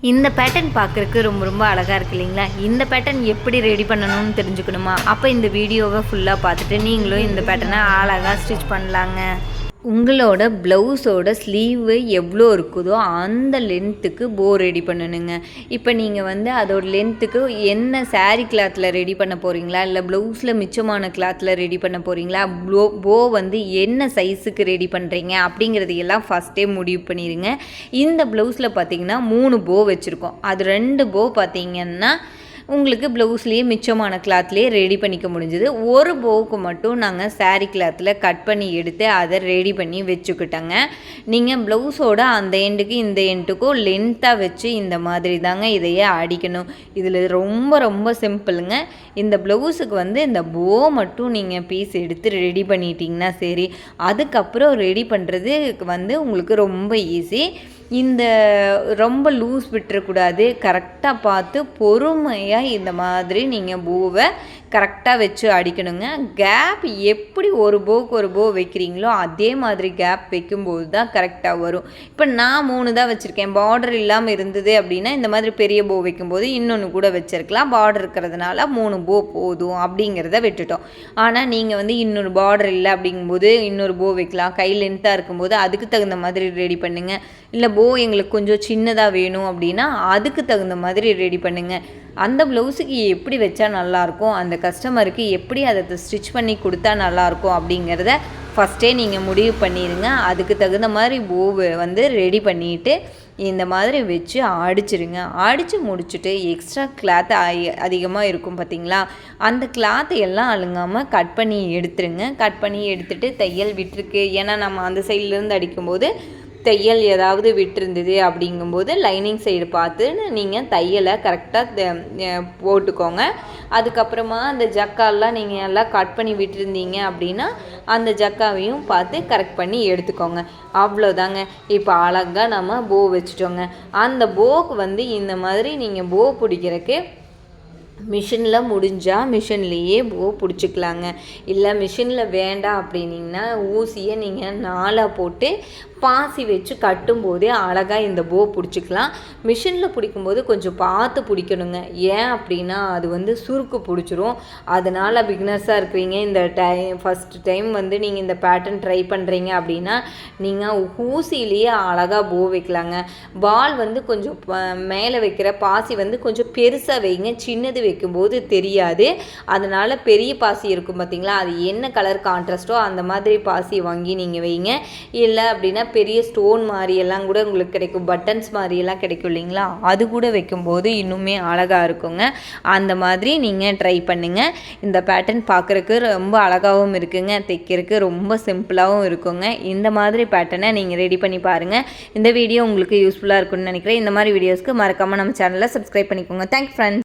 இந்த பேட்டர்ன் பார்க்குறக்கு ரொம்ப ரொம்ப அழகாக இருக்கு இல்லைங்களா? இந்த பேட்டர்ன் எப்படி ரெடி பண்ணணும்னு தெரிஞ்சுக்கணுமா? அப்போ இந்த வீடியோவை ஃபுல்லாக பார்த்துட்டு நீங்களும் இந்த பேட்டர்னை அழகாக ஸ்டிச் பண்ணலாங்க. உங்களோட ப்ளவுஸோட ஸ்லீவு எவ்வளோ இருக்குதோ அந்த லென்த்துக்கு போ ரெடி பண்ணணுங்க. இப்போ நீங்கள் வந்து அதோட லென்த்துக்கு என்ன saree கிளாத்தில் ரெடி பண்ண போகிறீங்களா இல்லை ப்ளவுஸில் மிச்சமான கிளாத்தில் ரெடி பண்ண போகிறீங்களா ப்ளோ போ வந்து என்ன சைஸுக்கு ரெடி பண்ணுறீங்க அப்படிங்கிறதையெல்லாம் ஃபஸ்ட்டே முடிவு பண்ணிடுங்க. இந்த ப்ளவுஸில் பார்த்தீங்கன்னா மூணு போ வச்சுருக்கோம். அது ரெண்டு போ பார்த்தீங்கன்னா உங்களுக்கு ப்ளவுஸ்லேயே மிச்சமான கிளாத்லேயே ரெடி பண்ணிக்க முடிஞ்சுது. ஒரு போவுக்கு மட்டும் நாங்கள் saree கிளாத்தில் கட் பண்ணி எடுத்து அதை ரெடி பண்ணி வச்சுக்கிட்டோங்க. நீங்கள் ப்ளவுஸோட அந்த எண்டுக்கு இந்த எண்டுக்கும் லென்த்தாக வச்சு இந்த மாதிரி தாங்க இதையே அடிக்கணும். இதில் ரொம்ப ரொம்ப சிம்பிளுங்க இந்த ப்ளவுஸுக்கு வந்து இந்த போ மட்டும் நீங்கள் பீஸ் எடுத்து ரெடி பண்ணிட்டீங்கன்னா சரி அதுக்கப்புறம் ரெடி பண்ணுறது வந்து உங்களுக்கு ரொம்ப ஈஸி இந்த ரொம்ப லூஸ் விட்டுறக்கூடாது. கரெக்டாக பார்த்து பொறுமையாக இந்த மாதிரி நீங்கள் பூவை கரெக்டாக வச்சு அடிக்கணுங்க. கேப் எப்படி ஒரு போக்கு ஒரு போ வைக்கிறீங்களோ அதே மாதிரி கேப் வைக்கும்போது தான் கரெக்டாக வரும். இப்போ நான் மூணு தான் வச்சுருக்கேன். பார்டர் இல்லாமல் இருந்தது அப்படின்னா இந்த மாதிரி பெரிய போ வைக்கும்போது இன்னொன்று கூட வச்சுருக்கலாம். பார்டர் இருக்கிறதுனால மூணு போ போதும் அப்படிங்கிறத விட்டுட்டோம். ஆனால் நீங்கள் வந்து இன்னொரு பார்டர் இல்லை அப்படிங்கும்போது இன்னொரு போ வைக்கலாம். கை லென்த்தாக இருக்கும்போது அதுக்கு தகுந்த மாதிரி ரெடி பண்ணுங்கள் இல்லை போ எங்களுக்கு கொஞ்சம் சின்னதாக வேணும் அப்படின்னா அதுக்கு தகுந்த மாதிரி ரெடி பண்ணுங்கள் அந்த ப்ளவுஸுக்கு எப்படி வச்சா நல்லாயிருக்கும்? அந்த கஸ்டமருக்கு எப்படி அதை ஸ்டிச் பண்ணி கொடுத்தா நல்லாயிருக்கும்? அப்படிங்கிறத ஃபஸ்ட்டே நீங்கள் முடிவு பண்ணிடுங்க அதுக்கு தகுந்த மாதிரி பூவு வந்து ரெடி பண்ணிவிட்டு இந்த மாதிரி வச்சு அடிச்சிருங்க. அடித்து முடிச்சுட்டு எக்ஸ்ட்ரா கிளாத் அதிகமாக இருக்கும் பார்த்தீங்களா? அந்த கிளாத்தை எல்லாம் அழுங்காமல் கட் பண்ணி எடுத்துருங்க. கட் பண்ணி எடுத்துட்டு தையல் விட்டுருக்கு. ஏன்னா நம்ம அந்த சைட்லேருந்து அடிக்கும்போது தையல் ஏதாவது விட்டுருந்தது அப்படிங்கும்போது லைனிங் சைடு பார்த்து நீங்கள் தையலை கரெக்டாக போட்டுக்கோங்க. அதுக்கப்புறமா அந்த ஜக்கால்லாம் நீங்கள் எல்லாம் கட் பண்ணி விட்டுருந்தீங்க அப்படின்னா அந்த ஜக்காவையும் பார்த்து கரெக்ட் பண்ணி எடுத்துக்கோங்க. அவ்வளோதாங்க. இப்போ அழகாக நம்ம போ வச்சுட்டோங்க. அந்த போக்கு வந்து இந்த மாதிரி நீங்கள் போ பிடிக்கிறக்கு மிஷினில் முடிஞ்சால் மிஷின்லேயே போ பிடிச்சிக்கலாங்க. இல்லை மிஷினில் வேண்டாம் அப்படின்னிங்கன்னா ஊசியை நீங்கள் நாளாக போட்டு பாசி வச்சு கட்டும்போதே அழகாக இந்த போ பிடிச்சிக்கலாம். மிஷினில் பிடிக்கும்போது கொஞ்சம் பார்த்து பிடிக்கணுங்க. ஏன் அப்படின்னா அது வந்து சுருக்கு பிடிச்சிரும். அதனால் பிக்னஸாக இருக்கிறீங்க. இந்த டைம் ஃபஸ்ட் டைம் வந்து நீங்கள் இந்த பேட்டர்ன் ட்ரை பண்ணுறீங்க அப்படின்னா நீங்கள் ஊசியிலேயே அழகாக போ வைக்கலாங்க. பால் வந்து கொஞ்சம் மேலே வைக்கிற பாசி வந்து கொஞ்சம் பெருசாக வைங்க. சின்னது வைக்கும்போது தெரியாது. அதனால் பெரிய பாசி இருக்கும் பார்த்தீங்களா அது என்ன கலர் கான்ட்ராஸ்ட்டோ அந்த மாதிரி பாசி வாங்கி நீங்கள் வைங்க. இல்லை அப்படின்னா பெரிய ஸ்டோன் மாதிரியெல்லாம் கூட உங்களுக்கு கிடைக்கும். பட்டன்ஸ் மாதிரியெல்லாம் கிடைக்கும் இல்லைங்களா? அது கூட வைக்கும்போது இன்னுமே அழகாக இருக்குங்க. அந்த மாதிரி நீங்கள் ட்ரை பண்ணுங்கள் இந்த பேட்டர்ன் பார்க்குறக்கு ரொம்ப அழகாகவும் இருக்குங்க. தைக்கிறதுக்கு ரொம்ப சிம்பிளாகவும் இருக்குங்க. இந்த மாதிரி பேட்டர்னை நீங்கள் ரெடி பண்ணி பாருங்கள் இந்த வீடியோ உங்களுக்கு யூஸ்ஃபுல்லாக இருக்கும்னு நினைக்கிறேன். இந்த மாதிரி வீடியோஸ்க்கு மறக்காமல் நம்ம சேனலை சப்ஸ்கிரைப் பண்ணிக்கோங்க. Thanks friends